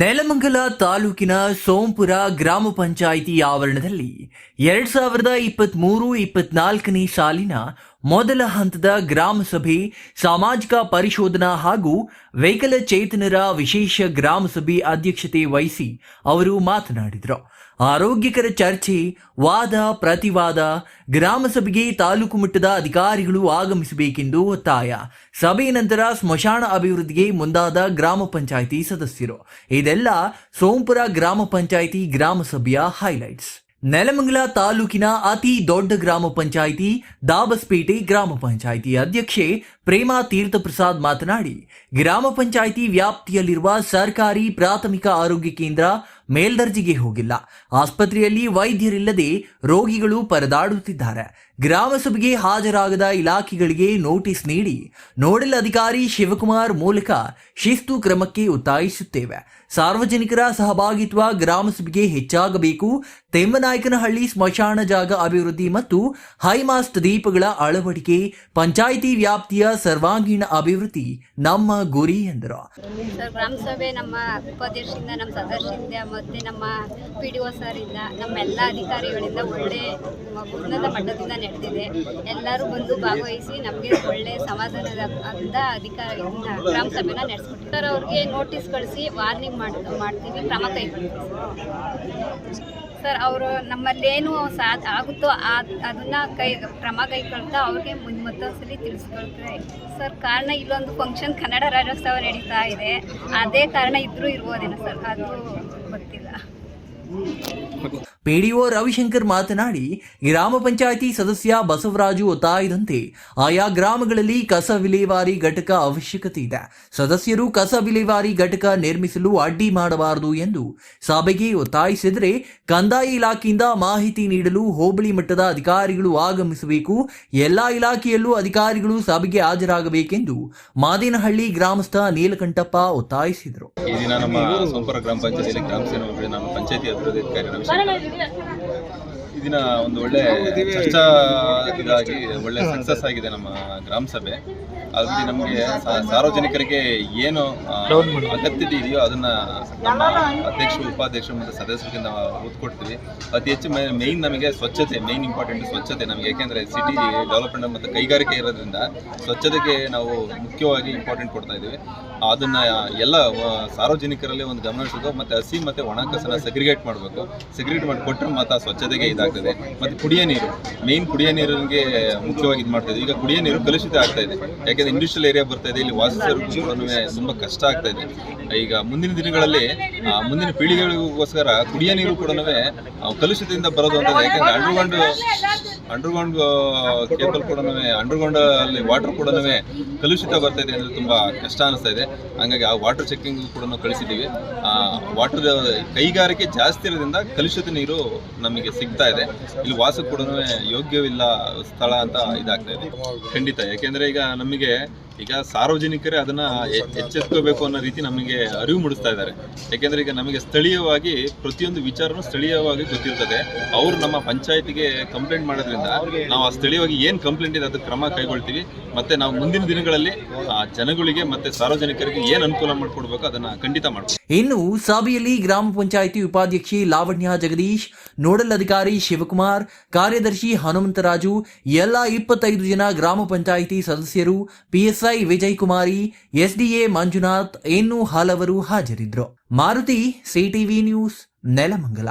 ನೆಲಮಂಗಲ ತಾಲೂಕಿನ ಸೋಂಪುರ ಗ್ರಾಮ ಪಂಚಾಯಿತಿ ಆವರಣದಲ್ಲಿ ಎರಡ್ ಸಾವಿರದ ಇಪ್ಪತ್ತ್ ಮೂರು ಇಪ್ಪತ್ನಾಲ್ಕನೇ ಸಾಲಿನ ಮೊದಲ ಹಂತದ ಗ್ರಾಮ ಸಭೆ, ಸಾಮಾಜಿಕ ಪರಿಶೋಧನಾ ಹಾಗೂ ವಿಕಲಚೇತನರ ವಿಶೇಷ ಗ್ರಾಮ ಸಭೆ ಅಧ್ಯಕ್ಷತೆ ವಹಿಸಿ ಅವರು ಮಾತನಾಡಿದರು. ಆರೋಗ್ಯಕರ ಚರ್ಚೆ, ವಾದ, ಪ್ರತಿವಾದ, ಗ್ರಾಮಸಭೆಗೆ ತಾಲೂಕು ಮಟ್ಟದ ಅಧಿಕಾರಿಗಳು ಆಗಮಿಸಬೇಕೆಂದು ಒತ್ತಾಯ. ಸಭೆಯ ನಂತರ ಸ್ಮಶಾನ ಅಭಿವೃದ್ಧಿಗೆ ಮುಂದಾದ ಗ್ರಾಮ ಪಂಚಾಯಿತಿ ಸದಸ್ಯರು. ಇದೆಲ್ಲ ಸೋಂಪುರ ಗ್ರಾಮ ಪಂಚಾಯಿತಿ ಗ್ರಾಮಸಭೆಯ ಹೈಲೈಟ್ಸ್. ನೆಲಮಂಗಲ ತಾಲೂಕಿನ ಅತಿ ದೊಡ್ಡ ಗ್ರಾಮ ಪಂಚಾಯಿತಿ, ದಾಬಸ್ಪೇಟೆ ಗ್ರಾಮ ಪಂಚಾಯಿತಿ ಅಧ್ಯಕ್ಷೆ ಪ್ರೇಮಾ ತೀರ್ಥ ಪ್ರಸಾದ್ ಮಾತನಾಡಿ, ಗ್ರಾಮ ಪಂಚಾಯಿತಿ ವ್ಯಾಪ್ತಿಯಲ್ಲಿರುವ ಸರ್ಕಾರಿ ಪ್ರಾಥಮಿಕ ಆರೋಗ್ಯ ಕೇಂದ್ರ ಮೇಲ್ದರ್ಜೆಗೆ ಹೋಗಿಲ್ಲ. ಆಸ್ಪತ್ರೆಯಲ್ಲಿ ವೈದ್ಯರಿಲ್ಲದೆ ರೋಗಿಗಳು ಪರದಾಡುತ್ತಿದ್ದಾರೆ. ಗ್ರಾಮಸಭೆಗೆ ಹಾಜರಾಗದ ಇಲಾಖೆಗಳಿಗೆ ನೋಟಿಸ್ ನೀಡಿ ನೋಡಲ್ ಅಧಿಕಾರಿ ಶಿವಕುಮಾರ್ ಮೂಲಕ ಶಿಸ್ತು ಕ್ರಮಕ್ಕೆ ಒತ್ತಾಯಿಸುತ್ತೇವೆ. ಸಾರ್ವಜನಿಕರ ಸಹಭಾಗಿತ್ವ ಗ್ರಾಮಸಭೆಗೆ ಹೆಚ್ಚಾಗಬೇಕು. ತೆಮ್ಮನಾಯಕನಹಳ್ಳಿ ಸ್ಮಶಾನ ಜಾಗ ಅಭಿವೃದ್ಧಿ ಮತ್ತು ಹೈಮಾಸ್ಟ್ ದೀಪಗಳ ಅಳವಡಿಕೆ, ಪಂಚಾಯಿತಿ ವ್ಯಾಪ್ತಿಯ ಸರ್ವಾಂಗೀಣ ಅಭಿವೃದ್ಧಿ ನಮ್ಮ ಗುರಿ ಎಂದರು. ಮತ್ತು ನಮ್ಮ ಪಿ ಡಿ ಒ ಸರಿಂದ ನಮ್ಮೆಲ್ಲ ಅಧಿಕಾರಿಗಳಿಂದ ಒಳ್ಳೆ, ಉನ್ನತ ಮಟ್ಟದಿಂದ ನಡೆದಿದೆ. ಎಲ್ಲರೂ ಬಂದು ಭಾಗವಹಿಸಿ ನಮಗೆ ಒಳ್ಳೆ ಸಮಾಧಾನದ ಅಂತ ಅಧಿಕಾರ ಗ್ರಾಮ ಸಭೆನ ನಡೆಸ್ಕೊಟ್ಟಿದ್ದಾರೆ ಸರ್ ಅವ್ರಿಗೆ ನೋಟಿಸ್ ಕಳಿಸಿ ವಾರ್ನಿಂಗ್ ಮಾಡಿ, ಮಾಡ್ತೀವಿ, ಕ್ರಮ ಕೈಗೊಳ್ತೀವಿ. ಸರ್, ಅವರು ನಮ್ಮಲ್ಲೇನು ಸಾಧ್ ಆಗುತ್ತೋ ಅದನ್ನ ಕೈ ಕ್ರಮ ಕೈಗೊಳ್ತಾ ಅವ್ರಿಗೆ ಮುಂದೆ ಮತ್ತೊಂದ್ಸಲಿ ತಿಳಿಸ್ಕೊಳ್ತಾರೆ ಸರ್, ಕಾರಣ ಇಲ್ಲೊಂದು ಫಂಕ್ಷನ್ ಕನ್ನಡ ರಾಜ್ಯೋತ್ಸವ ನಡೀತಾ ಇದೆ. ಅದೇ ಕಾರಣ ಇದ್ರೂ ಇರ್ಬೋದೇನೋ ಸರ್? ಅದು ಗೊತ್ತಿಲ್ಲ. ಪಿಡಿಒ ರವಿಶಂಕರ್ ಮಾತನಾಡಿ, ಗ್ರಾಮ ಪಂಚಾಯಿತಿ ಸದಸ್ಯ ಬಸವರಾಜು ಒತ್ತಾಯದಂತೆ ಆಯಾ ಗ್ರಾಮಗಳಲ್ಲಿ ಕಸ ವಿಲೇವಾರಿ ಘಟಕ ಅವಶ್ಯಕತೆ ಇದೆ. ಸದಸ್ಯರು ಕಸ ವಿಲೇವಾರಿ ಘಟಕ ನಿರ್ಮಿಸಲು ಅಡ್ಡಿ ಮಾಡಬಾರದು ಎಂದು ಸಭೆಗೆ ಒತ್ತಾಯಿಸಿದರೆ ಕಂದಾಯ ಇಲಾಖೆಯಿಂದ ಮಾಹಿತಿ ನೀಡಲು ಹೋಬಳಿ ಮಟ್ಟದ ಅಧಿಕಾರಿಗಳು ಆಗಮಿಸಬೇಕು, ಎಲ್ಲಾ ಇಲಾಖೆಯಲ್ಲೂ ಅಧಿಕಾರಿಗಳು ಸಭೆಗೆ ಹಾಜರಾಗಬೇಕೆಂದು ಮಾದೇನಹಳ್ಳಿ ಗ್ರಾಮಸ್ಥ ನೀಲಕಂಠಪ್ಪ ಒತ್ತಾಯಿಸಿದರು. ಗ್ರಾಮ ಗ್ರಾಮ ಪಂಚಾಯತಿ ಅಭಿವೃದ್ಧಿ ಅಧಿಕಾರಿ ದಿನ ಒಂದು ಒಳ್ಳೆ ಚರ್ಚಾ ಇದಾಗಿ ಒಳ್ಳೆ ಸಕ್ಸಸ್ ಆಗಿದೆ ನಮ್ಮ ಗ್ರಾಮ ಸಭೆ. ಅಲ್ಲಿ ನಮಗೆ ಸಾರ್ವಜನಿಕರಿಗೆ ಏನು ಅಗತ್ಯತೆ ಇದೆಯೋ ಅದನ್ನ ನಮ್ಮ ಅಧ್ಯಕ್ಷರು ಉಪಾಧ್ಯಕ್ಷರು ಮತ್ತು ಸದಸ್ಯರಿಗೆ ನಾವು ಒತ್ತು ಕೊಡ್ತೀವಿ ಅತಿ ಹೆಚ್ಚು ಮೇಯ್ನ್ ನಮಗೆ ಸ್ವಚ್ಛತೆ ಮೇಯ್ನ್ ಇಂಪಾರ್ಟೆಂಟ್ ಸ್ವಚ್ಛತೆ ನಮಗೆ. ಯಾಕೆಂದ್ರೆ ಸಿಟಿ ಡೆವಲಪ್ಮೆಂಟ್ ಮತ್ತು ಕೈಗಾರಿಕೆ ಇರೋದ್ರಿಂದ ಸ್ವಚ್ಛತೆಗೆ ನಾವು ಮುಖ್ಯವಾಗಿ ಇಂಪಾರ್ಟೆಂಟ್ ಕೊಡ್ತಾ ಇದ್ದೀವಿ. ಅದನ್ನ ಎಲ್ಲ ಸಾರ್ವಜನಿಕರಲ್ಲಿ ಒಂದು ಗಮನ ಮತ್ತು ಮತ್ತೆ ಹಸಿ ಮತ್ತೆ ಒಣ ಕಸನ ಸೆಗ್ರಿಗೇಟ್ ಮಾಡಬೇಕು. ಸೆಗ್ರಿಗೇಟ್ ಮಾಡಿ ಕೊಟ್ಟರೆ ಮಾತ್ರ ಸ್ವಚ್ಛತೆಗೆ ಇದಾಗ್ತದೆ ಮತ್ತೆ ಕುಡಿಯೋ ನೀರು ಮೇಯ್ನ್ ಕುಡಿಯೋ ನೀರಿಗೆ ಮುಖ್ಯವಾಗಿ ಇದು ಮಾಡ್ತಾ ಈಗ ಕುಡಿಯೋ ನೀರು ಕಲುಷಿತ ಆಗ್ತಾ ಇದೆ. ಯಾಕೆಂದ್ರೆ ಇಂಡಸ್ಟ್ರಿಯಲ್ ಏರಿಯಾ ಬರ್ತಾ ಇದೆ, ಇಲ್ಲಿ ವಾಸಿಸೋರ್ಗೂ ತುಂಬಾ ಕಷ್ಟ ಆಗ್ತಾ ಇದೆ. ಈಗ ಮುಂದಿನ ದಿನಗಳಲ್ಲಿ ಮುಂದಿನ ಪೀಳಿಗೆಗಳಿಗೋಸ್ಕರ ಕುಡಿಯೋ ನೀರು ಕೂಡ ಕಲುಷಿತದಿಂದ ಬರೋದು ಅಂತ ಯಾಕೆಂದ್ರೆ ಅಂಡರ್ಗ್ರೌಂಡ್ ಅಂಡರ್ಗ್ರೌಂಡ್ ಕೇಬಲ್ ಕೂಡ ಅಂಡರ್ಗ್ರೌಂಡ್ ಅಲ್ಲಿ ವಾಟರ್ ಕೂಡ ಕಲುಷಿತ ಬರ್ತಾ ಇದೆ ಅಂದ್ರೆ ತುಂಬಾ ಕಷ್ಟ ಅನಿಸ್ತಾ ಇದೆ. ಹಂಗಾಗಿ ಆ ವಾಟರ್ ಚೆಕಿಂಗ್ ಕೂಡ ಕಳಿಸಿದ್ದೀವಿ. ವಾಟರ್ ಕೈಗಾರಿಕೆ ಜಾಸ್ತಿ ಇರೋದ್ರಿಂದ ಕಲುಷಿತ ನೀರು ನಮಗೆ ಸಿಗ್ತಾ ಇಲ್ಲಿ ವಾಸಕ್ಕೆ ಕೂಡ ಯೋಗ್ಯವಿಲ್ಲ ಸ್ಥಳ ಅಂತ ಇದಾಗ್ತಾ ಇದೆ. ಖಂಡಿತ. ಯಾಕೆಂದ್ರೆ ಈಗ ನಮಗೆ ಈಗ ಸಾರ್ವಜನಿಕರೇ ಅದನ್ನ ಎಚ್ಚೆತ್ಕೋಬೇಕು ಅನ್ನೋ ರೀತಿ ನಮಗೆ ಅರಿವು ಮೂಡಿಸ್ತಾ ಇದ್ದಾರೆ. ಯಾಕೆಂದ್ರೆ ಈಗ ನಮಗೆ ಸ್ಥಳೀಯವಾಗಿ ಪ್ರತಿಯೊಂದು ವಿಚಾರನೂ ಸ್ಥಳೀಯವಾಗಿ ಗೊತ್ತಿರ್ತದೆ. ಅವರು ನಮ್ಮ ಪಂಚಾಯತಿಗೆ ಕಂಪ್ಲೇಂಟ್ ಮಾಡೋದ್ರಿಂದ ನಾವು ಆ ಸ್ಥಳೀಯವಾಗಿ ಏನ್ ಕಂಪ್ಲೇಂಟ್ ಇದೆ ಅದಕ್ಕೆ ಕ್ರಮ ಕೈಗೊಳ್ತೀವಿ. ಮತ್ತೆ ನಾವು ಮುಂದಿನ ದಿನಗಳಲ್ಲಿ ಜನಗಳಿಗೆ ಮತ್ತೆ ಸಾರ್ವಜನಿಕರಿಗೆ ಏನ್ ಅನುಕೂಲ ಮಾಡಿಕೊಡ್ಬೇಕು ಅದನ್ನ ಖಂಡಿತ ಮಾಡ್ತೀವಿ ಇನ್ನು ಸಭೆಯಲ್ಲಿ ಗ್ರಾಮ ಪಂಚಾಯಿತಿ ಉಪಾಧ್ಯಕ್ಷೆ ಲಾವಣ್ಯ ಜಗದೀಶ್, ನೋಡಲ್ ಅಧಿಕಾರಿ ಶಿವಕುಮಾರ್, ಕಾರ್ಯದರ್ಶಿ ಹನುಮಂತರಾಜು, ಎಲ್ಲಾ ಇಪ್ಪತ್ತೈದು ಜನ ಗ್ರಾಮ ಪಂಚಾಯಿತಿ ಸದಸ್ಯರು ಪಿಎಸ್ಐ ವಿಜಯ್ ಕುಮಾರಿ ಎಸ್ಡಿಎ ಮಂಜುನಾಥ್ ಇನ್ನೂ ಹಲವರು ಹಾಜರಿದ್ದರು ಮಾರುತಿ ಸಿಟಿವಿ ನ್ಯೂಸ್ ನೆಲಮಂಗಲ.